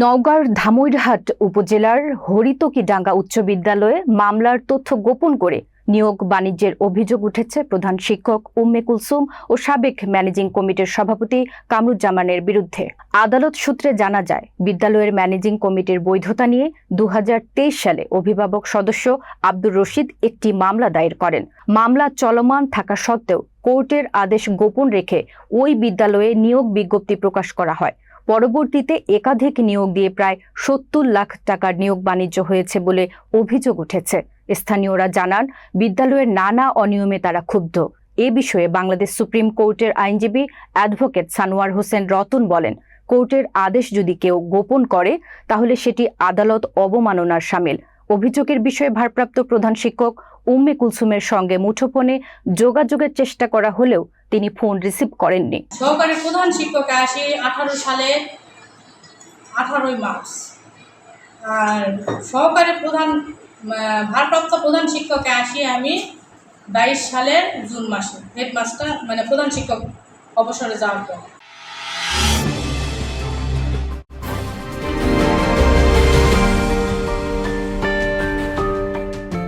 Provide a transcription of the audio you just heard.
নওগাঁর ধামইরহাট উপজেলার হরিতকিডাঙ্গা উচ্চ বিদ্যালয়ে মামলার তথ্য গোপন করে নিয়োগ বাণিজ্যের অভিযোগ উঠেছে প্রধান শিক্ষক উম্মে কুলসুম ও সাবেক ম্যানেজিং কমিটির সভাপতি কামরুজ্জামানের বিরুদ্ধে। আদালত সূত্রে জানা যায়, বিদ্যালয়ের ম্যানেজিং কমিটির বৈধতা নিয়ে দু হাজার তেইশ সালে অভিভাবক সদস্য আব্দুর রশিদ একটি মামলা দায়ের করেন। মামলা চলমান থাকা সত্ত্বেও কোর্টের আদেশ গোপন রেখে ওই বিদ্যালয়ে নিয়োগ বিজ্ঞপ্তি প্রকাশ করা হয়। পরবর্তীতে একাধিক নিয়োগ দিয়ে প্রায় সত্তর লাখ টাকার নিয়োগ বাণিজ্য হয়েছে বলে অভিযোগ উঠেছে। স্থানীয়রা জানান, বিদ্যালয়ের নানা অনিয়মে তারা ক্ষুব্ধ। এ বিষয়ে বাংলাদেশ সুপ্রিম কোর্টের আইনজীবী অ্যাডভোকেট সানোয়ার হোসেন রতন বলেন, কোর্টের আদেশ যদি কেউ গোপন করে, তাহলে সেটি আদালত অবমাননার সামিল। অভিযোগের বিষয়ে ভারপ্রাপ্ত প্রধান শিক্ষক উম্মে কুলসুমের সঙ্গে মুঠোফোনে যোগাযোগের চেষ্টা করা হলেও তিনি ফোন রিসিভ করেননি। সহকারী প্রধান শিক্ষক আসি আঠারো সালে আঠারোই মার্চ। আর সহকারী প্রধান ভারপ্রাপ্ত প্রধান শিক্ষকে আসি আমি বাইশ সালের জুন মাসে হেডমাস্টার মানে প্রধান শিক্ষক অবসরে যাওয়ার পর।